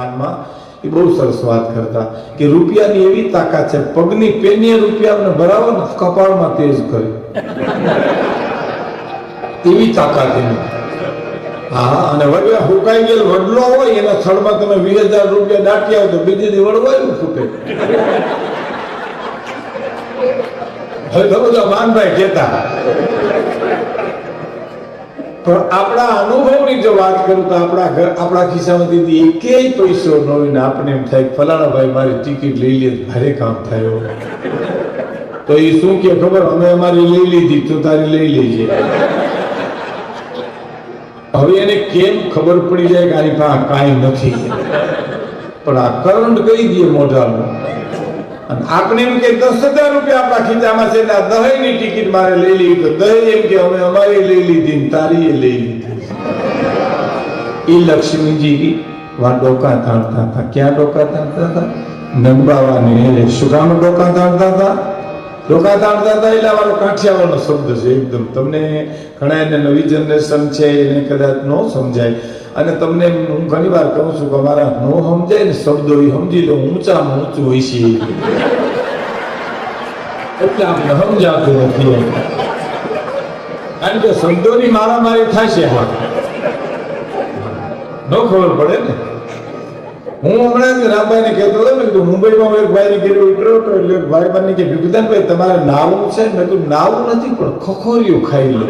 સ્થાનમાં એ બહુ સરસ વાત કરતા કે રૂપિયાની એવી તાકાત છે, પગની પેનીએ રૂપિયાને ભરાવો ને કપાળમાં તેજ કરે. એવી તાકાત એની. હા, અને વડે હુકાઈ ગયેલ વડલો હોય, એના થડમાં તમે વીસ હજાર રૂપિયા દાટી આવો તો બીજી દી વડવાય ફૂટે હવે તો બધા માનભાઈ કહેતા. પણ આપણા અનુભવની જો વાત કરું તો આપણા ઘર આપણા ખિસ્સામાંથી એકેય પૈસો ન હોય ને આપણે એમ થાય ફલાણા ભાઈ મારી ટિકિટ લઈ લે, ભારે કામ થયો તો એ શું કે ખબર? અમે અમારી લઈ લીધી, તો તારી લઈ લેજે. હવે એને કેમ ખબર પડી જાય કે આની પાસે કાંઈ નથી? પણ આ કરંટ કહી દઈએ મોઢાનું. આપણે એમ કે દસ હજાર રૂપિયા આપણા ખીચામાં છે ને આ દહેની ટિકિટ મારે લઈ લેવી. તો દહે એમ કે અમે અમારી લઈ લીધી ને તારી એ લઈ લીધી. એ લક્ષ્મીજી વા ડોકા તાણતા હતા. ક્યાં ડોકા તાણતા હતા? નંબાવાની શું કામ ડોકા તાણતા હતા? ડોકા તાણતા હતા એટલે અમારો કાઠિયાવાડનો શબ્દ છે. એકદમ તમને ઘણા એને નવી જનરેશન છે, એને કદાચ ન સમજાય. અને તમને હું ઘણી વાર કહું છું કે અમારા નો સમજાય ને શબ્દો એ સમજી લો, ઊંચામાં ઊંચું હોય છે. એટલે આપણે સમજાતું નથી કારણ કે શબ્દોની મારામારી થશે હા ન ખબર પડે ને. હું હમણાં જ રામભાઈને કહેતો હતો ને કે મુંબઈમાં એક ભાઈને ઘેરે ઉતર્યો હતો એટલે ભાઈ બની કે ભીખુદાનભાઈ તમારે નાવું છે? મેં કીધું, નાવું નથી, પણ ખખોરિયું ખાઈ લો.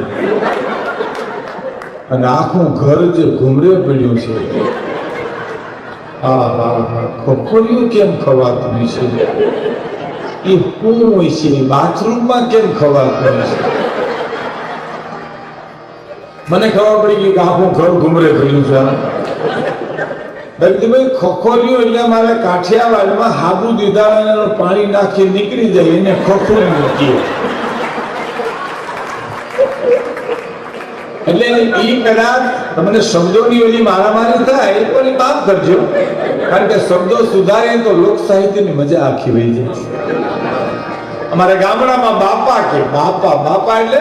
અને આખું ઘર જે ઘૂમરે પડ્યું છે. હા હા હા. ખખોરિયું કેમ ખવાતું છે? એ શું હોય છે બાથરૂમમાં કેમ ખવાતું છે? મને ખબર પડી ગઈ કે આખું ઘર ઘૂમરે પડ્યું છે. ભાઈ ખખોરિયું એટલે મારે કાઠિયાવાડમાં હાબુ દીધા પાણી નાખી નીકળી જાય, એને ખખોરિયું કહીએ એટલે ઈ કદાચ તમને શબ્દોની ઓલી મારામારી થાય, પણ એ માફ કરજો. કારણ કે શબ્દો સુધારે તો લોક સાહિત્યની મજા આખી વહી જાય અમારા ગામડામાં બાપા કે, બાપા બાપા એટલે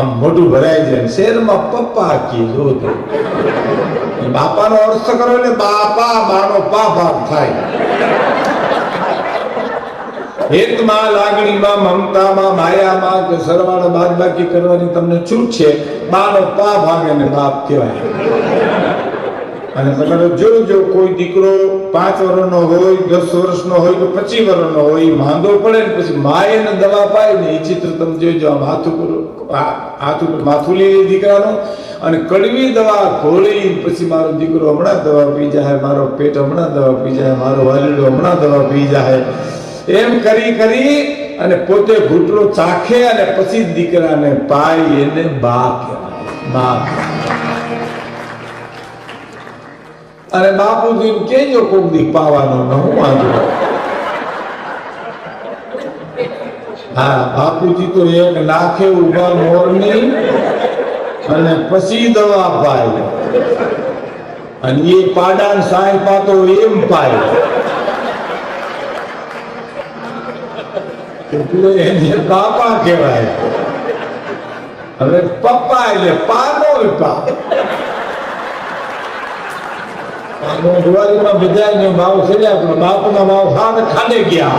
આમ મોઢું ભરાઈ જાય શહેરમાં પપ્પા કે, જો તો. એ બાપાનો અર્થ કરો એટલે બાપા, બાનો પા ભાગ થાય. હેતમાં લાગણીમાં, મમતામાં, માયામાં કે સરવાળો બાદબાકી કરવાની તમને છૂટ છે, બાનો પા ભાગે ને બાપ કહેવાય. અને તમે જો કોઈ દીકરો પાંચ વર્ષનો હોય, દસ વર્ષનો હોય કે પચીસ વર્ષનો હોય, માંદો પડે ને પછી માએ ને દવા પાય ને એ ચિત્ર તમે જોઈજો આમ હાથ ઉપર હાથ ઉપર માથું લે દીકરાનું અને કડવી દવા ઘોળી પછી મારો દીકરો હમણાં દવા પી જાય મારો પેટ હમણાં દવા પી જાય મારો વાલીડો હમણાં દવા પી જાય એમ કરી કરી અને પોતે ઘૂંટડો ચાખે અને પછી દીકરાને પાય એને બા કહેવાય. બા અને બાપુજી કેજો કોક દી પાવાનો ન હું વાંધો હા, બાપુજી તો એક નાખે ઊભા મોરની અને પછી દવા પાય. અને એ પાડા સાય પાતો એમ પાય. એટલે એને બાપા કહેવાય. હવે પપ્પા એટલે પાનો પા પાનો દિવાળીમાં બધાયનો ભાવ સર્યા પણ બાપના ભાવ હાથ ખાને ગયા.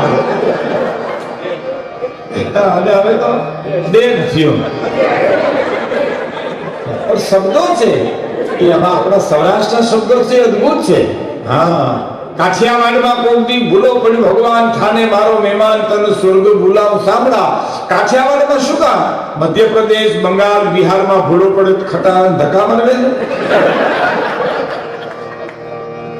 અને હવે તો દેખ થયો. શબ્દો છે. એ આપણા સૌરાષ્ટ્રના શબ્દો છે, અદ્ભુત છે. હા. કાઠિયાવાડમાં કોકથી ભૂલો પડી. ભગવાન થાને મારો મહેમાન, તને સ્વર્ગ ભૂલાવ સાંભળા. કાઠિયાવાડમાં શું કામ? મધ્યપ્રદેશ, બંગાળ, બિહારમાં ભૂલો પડે ખટાન ધક્કા મારવે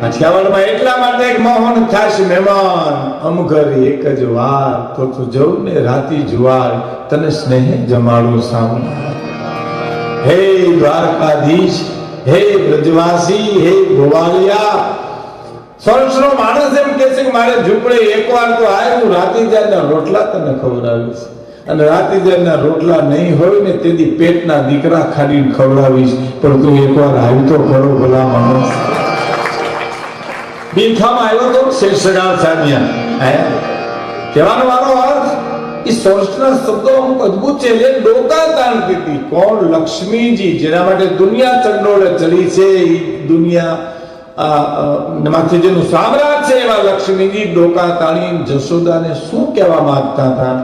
કાઠિયાવાડમાં એટલા માટે એક મોહન થાશ મહેમાન, અમ ઘર એક જ વાર, તો તું જવું ને રાતી જુવાર, તને સ્નેહ જમાડું સામું હે દ્વારકાધીશ, હે બ્રજવાસી, હે ગોવાલિયા સરસનો માણસ એમ કે છે કે મારે ઝૂંપડે એકવાર તો આય, હું રાતીજારના રોટલા તને ખવડાવીશ. અને રાતીજારના રોટલા નહીં હોય ને તેથી પેટના દીકરા ખાડીને ખવડાવીશ, પણ તું એકવાર આવી તો ખરો ભલા માણસ. બિલખામાં આવ્યો તો શેષગાળ સામિયા, હે? કહેવાનો મારો અર્થ, એ સંસ્કૃત શબ્દો અમુક અદ્ભુત છે, એટલે ડોકા તાણતી હતી કોણ? લક્ષ્મીજી, જેના માટે દુનિયા ચંડોળે ચડી છે એ દુનિયા જેનું સામ્રાજ્ય છે એવા લક્ષ્મીજી ડોકા તાણી જશોદાને શું કહેવા માંગતા હતા?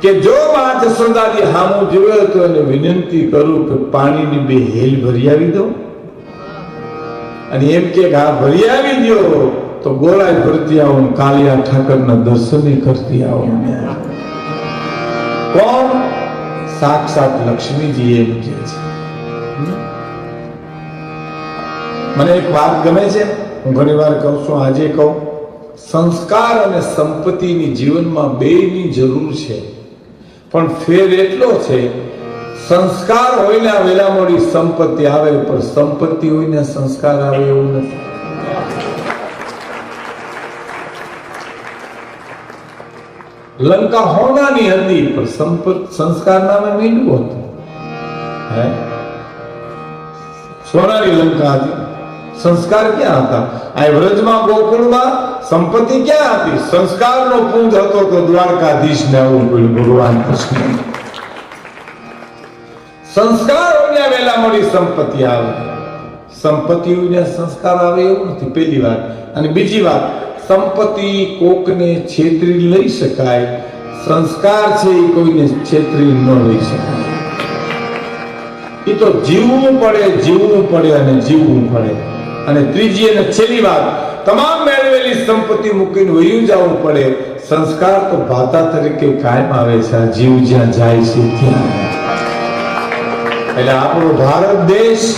કે જો માં જશોદાજી હામું જોયો તો એને વિનંતી કરું કે પાણીની બે હેલ ભરી આવી દો. અને એમ કે આ ભરી આવી દ્યો, તો ગોળાય ભરતી આવો કાલિયા ઠાકરના દર્શને કરતી આવો કોણ? સાક્ષાત લક્ષ્મીજી એમ કે છે. મને એક વાત ગમે છે. હું ઘણી વાર કહું છું, આજે કહું, સંસ્કાર અને સંપત્તિની જીવનમાં બેયની જરૂર છે. પણ ફેર એટલો છે, સંસ્કાર હોય ને વેલા મોડી સંપત્તિ આવે, પણ સંપત્તિ હોય ને સંસ્કાર આવે એવું નથી. લંકા હોનાની હતી, પણ સંપત સંસ્કાર નામે મીંડું હતું. હે? સોનાની લંકા હતી. સંસ્કાર ક્યાં હતા? આ વ્રજમાં ગોકુળમાં સંપત્તિ ક્યાં હતી? સંસ્કારનો પુંજ હતો તો દ્વારકાધીશને ને પડ્યું ભગવાન કૃષ્ણ સંસ્કાર હોય વેલા મળી સંપત્તિ આવે. સંપત્તિ સંસ્કાર આવે એવું નથી. પહેલી વાત. અને બીજી વાત, સંપત્તિ કોકને છેતરી લઈ શકાય. સંસ્કાર છે એ કોઈને છેતરી ન લઈ શકાય. એ તો જીવવું પડે જીવવું પડે અને જીવવું પડે. અને ત્રીજી અને છેલ્લી વાત, તમામ મેળવેલી સંપત્તિ મૂકીને વયું જવું પડે. સંસ્કાર તો ભાતા તરીકે કાયમ આવે છે. જીવ જ્યાં જાય છે ત્યાં. એટલે આપણો ભારત દેશ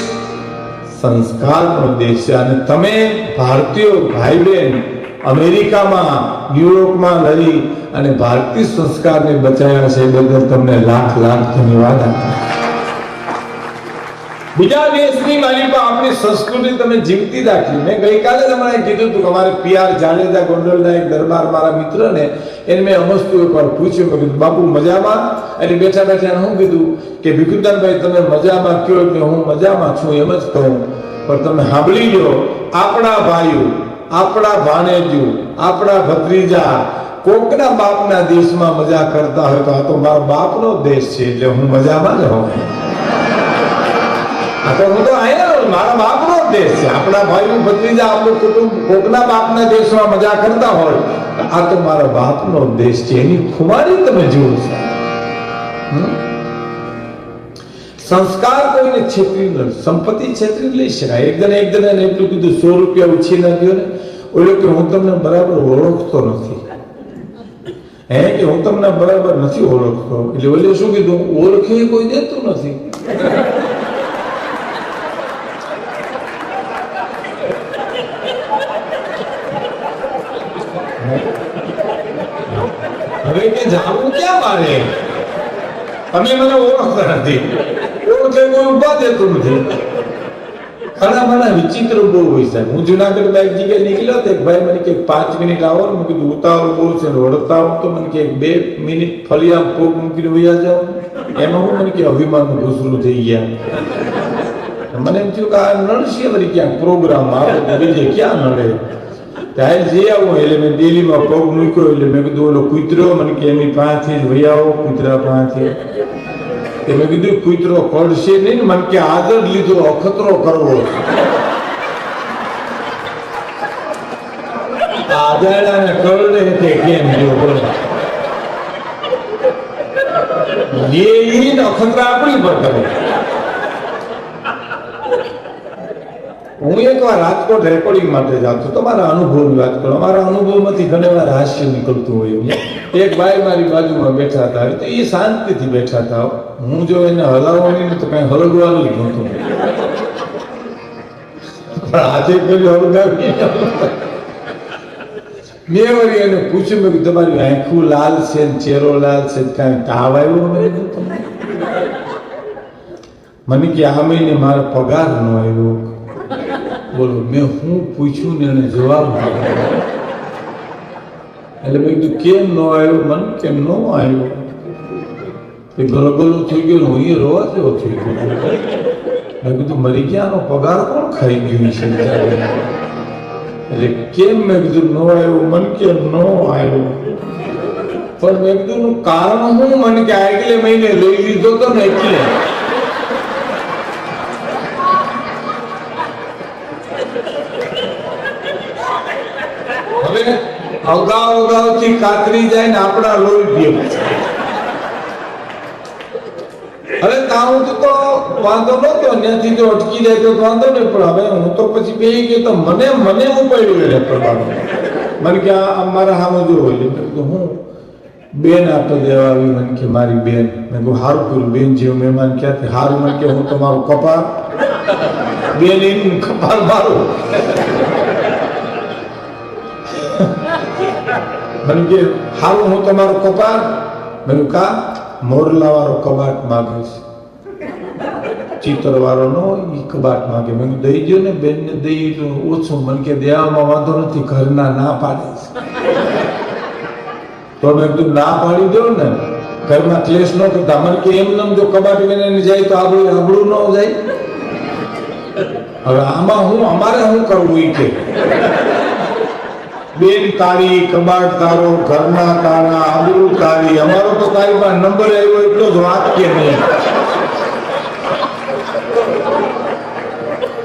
સંસ્કારનો દેશ છે. અને તમે ભારતીયો ભાઈ બહેન અમેરિકામાં, ન્યુયોર્કમાં રહી અને ભારતીય સંસ્કારને બચાવ્યા છે બદલ તમને લાખ લાખ ધન્યવાદ આપું બીજા દેશની માલિકા આપણી સંસ્કૃતિ તમે જીવતી રાખી. મેં ગઈકાલે તમારે કીધું હતું કે અમારે પીઆર જાડેજા ગોંડલના એક દરબાર મારા મિત્રને એને મેં અમસ્તુ ઉપર પૂછ્યું. કીધું, બાપુ, મજામાં? એટલે બેઠા બેઠા શું કીધું કે, ભીખુદાનભાઈ, તમે મજામાં કયો કે હું મજામાં છું એમ જ કહું. પણ તમે સાંભળી લો, આપણા ભાઈઓ, આપણા ભાણેજો, આપણા ભત્રીજા કોકના બાપના દેશમાં મજા કરતા હોય તો આ તો મારા બાપનો દેશ છે. એટલે હું મજામાં જ હોઉં. સંસ્કાર કોઈને છેતરી સંપત્તિ છેતરી લઈ શકાય. એકદમ એને એટલું કીધું, સો રૂપિયા ઉછી ના દો ને. ઓલો કે, હું તમને બરાબર ઓળખતો નથી. હે કે, હું તમને બરાબર નથી ઓળખતો? એટલે ઓલે શું કીધું? ઓળખે કોઈ દેતું નથી હવે કે જાવું ક્યાં મારે તમે મને ઓળખતા નથી. ઓળખે કોઈ ઊભા દેતું નથી. ઘણા મને વિચિત્ર બહુ હોય સાહેબ. હું જુનાગઢમાં એક જગ્યાએ નીકળ્યો તો એક ભાઈ મને કે પાંચ મિનિટ આવો ને. મેં કીધું, ઉતાવળ બહુ છે વળતા આવો. તો મને કે બે મિનિટ ફલિયા પોગ મૂકીને વૈયા જાઓ. એમાં હું મને કે અભિમાન ઘૂસરું થઈ ગયા. મને એમ થયું કે આ નડશે વળી ક્યાંક પ્રોગ્રામ આવે બીજે ક્યાં નડે? ત્યારે જે આવું. એટલે મેં દિલ્હીમાં પગ મૂક્યો. એટલે મેં કીધું, ઓલો કૂતરો. મને કે એની પાસેથી જ આવો, કૂતરા પાસેથી તે મેં કીધું કૂતરો પડશે નહીં મન કે આદર લીધો, અખતરો કરવો. આદાડાને કરડે તે કેમ જો બોલો. એ અખતરા આપણી પર કરે. હું એકવાર રાજકોટ રેકોર્ડિંગ માટે જાતો તો તમારા અનુભવની વાત કરો. અમારા અનુભવમાંથી ઘણી વાર હાસ્ય નીકળતું હોય. એક ભાઈ મારી બાજુમાં બેઠા હતા. તો એ શાંતિથી બેઠા હતા. હું જો એને હલાવવાની તો કઈ હળગવાનું જ નહોતું પણ આજે કર્યું હળગાવી મેં વળી એને પૂછ્યું, મેં તમારી આંખું લાલ છે ને ચહેરો લાલ છે કાંઈ તાવ આવ્યો મેં મને કે, આ મહિને મારો પગાર ન આવ્યો. બોલો, મેં હું પૂછ્યું ને એને જવાબ એટલે મેં કીધું, કેમ ન આવ્યો? મન કેમ ન આવ્યો? એ ગલગલો થઈ ગયો હું એ રોવા જેવો થઈ ગયો. મેં કીધું, મરી ગયાનો પગાર કોણ ખાઈ ગયું છે એટલે કેમ મેં કીધું, ન આવ્યો? મન કેમ ન આવ્યો? પણ મેં કીધું "નું કારણ હું? મને કે આગલે મહિને લઈ લીધો તો ને એટલે અગાઉ અગાઉથી કાતરી જાય ને આપણા લોહી પીએ હવે તાઉં તો વાંધો નતો ત્યાંથી તો અટકી જાય તો વાંધો નહીં, પણ હવે હું તો પછી બે ગયો તો મને મને હું પડ્યું એને પ્રભાવ. મને કે આ મારા સામે જો હોય. તો હું બેન આપી દેવા આવી મને કે, મારી બેન. મેં કહું હારું પૂરું બેન જેવું મહેમાન ક્યાંથી? હારું, મને કે, હું તમારું કપાળ. બેન એનું કપાળ મારું. મને કે હારું હું તમારો કપાટ મેં કા? મોરલા વાળો કબાટ માગે છે. ચિત્ર વાળો નો ઈ કબાટ માગે. મને દઈ દો ને બેન ને દઈ દો ઓછું મને કે દેવામાં વાંધો નથી, ઘરના ના પાડે છે. તો મેં કીધું, ના પાડી દો ને. ઘરમાં ક્લેશ ન કરતા. મને કે, એમ નમ જો કબાટ વિને જાય તો આબળું આબળું ન જાય. હવે આમાં હું, અમારે શું કરવું એ કે? બેન તારી કબાટ તારો ઘરના તારા આબરૂ તારી અમારો તો તારી પાસે નંબર આવ્યો એટલો જ વાત કે નહીં.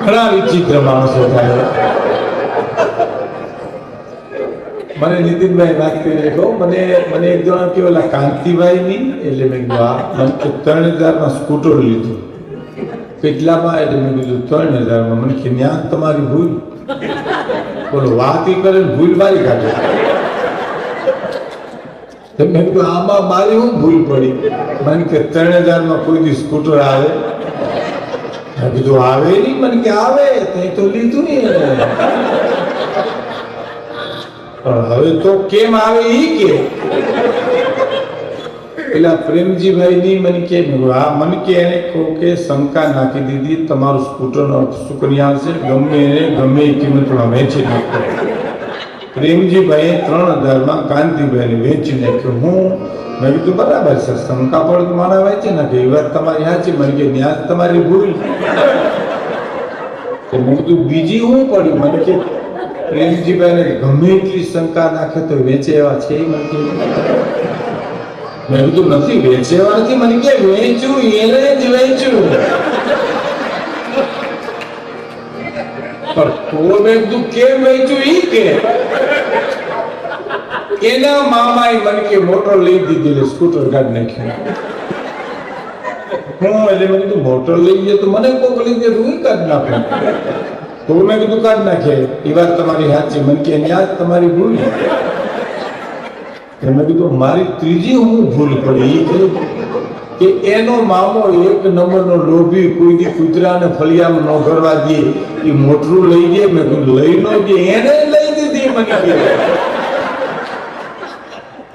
ઘણા વિચિત્ર માણસો થાય. મને નીતિનભાઈ વાત કરી કહો મને મને એક જણા કે ઓલા કાંતિભાઈ ની એટલે મેં કીધું કે, ત્રણ હજારમાં સ્કૂટર લીધું. કેટલામાં? એટલે મેં કીધું, ત્રણ હજારમાં. મને કે, ન્યા તમારી ભૂલ. બોલો વાત કરે ને ભૂલ મારી કાઢે તો મેં કીધું આમાં મારી હું ભૂલ પડી? મને કે, ત્રણ હજારમાં કોઈ દી સ્કૂટર આવે. મેં કીધું, આવે નહીં? મને કે, આવે. તે તો લીધું નહીં પણ હવે તો કેમ આવે એ કે? પેલા પ્રેમજીભાઈ ની મને કે, આ મન કે એને કહું કે શંકા નાખી દીધી, તમારું સ્કૂટરનો સુકન્યા છે ગમે એને, ગમે એ પણ વેચી નાખો પ્રેમજીભાઈએ ત્રણ હજારમાં કાંતિભાઈને વેચી નાખ્યું. હું, મેં કીધું, બરાબર છે, શંકા પણ મારા વેચી નાખે. એ વાત તમારી સાચી મને કે ન્યાજ તમારી ભૂલ. તો મેં કીધું, બીજી હું પડ્યું? મને કે, પ્રેમજીભાઈને ગમે એટલી શંકા નાખે તો વેચે એવા છે. મને મેં કીધું નથી વેચે એવા નથી મને કે વેચ્યું એને જ વેચ્યું પણ તો મેં કીધું કેમ વેચ્યું ઈ કે એના મામાએ મને કે મોટર લઈ દીધી એટલે સ્કૂટર કાઢી નાખ્યું હું એટલે મેં કીધું મોટર લઈ ગયો તો મને કોક લઈ ગયો હું કાઢી નાખું તો મેં કીધું કાઢી નાખે એ વાત તમારી સાચી મને કે ન્યા જ તમારી ભૂલ કીધું, મારી ત્રીજી હું ભૂલ પડી. કે એનો મામો એક નંબરનો લોભી કોઈ દી કૂતરાને ફળિયામાં ન કરવા દે. એ મોટરું લઈ દે. મેં કીધું, લઈ ન દે, એને લઈ દીધી. મને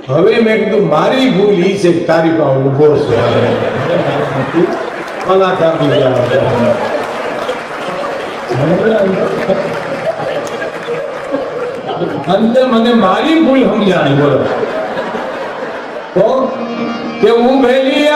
હવે મેં કીધું, મારી ભૂલ ઈ છે તારી પાસે ઊભો છે. અંતે મને મારી ભૂલ સમજાણી, બોલો. કે હું ભેલી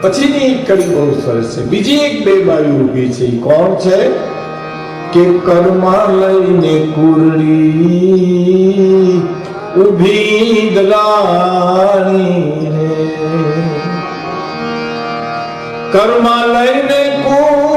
પછીની એક કડી બહુ સરસ છે. બીજી એક બે બાયું ઊભી છે. કોણ છે? કે કર્મા લઈને કુરડી ઊભી દલાણી કર્મા લઈને કુરડી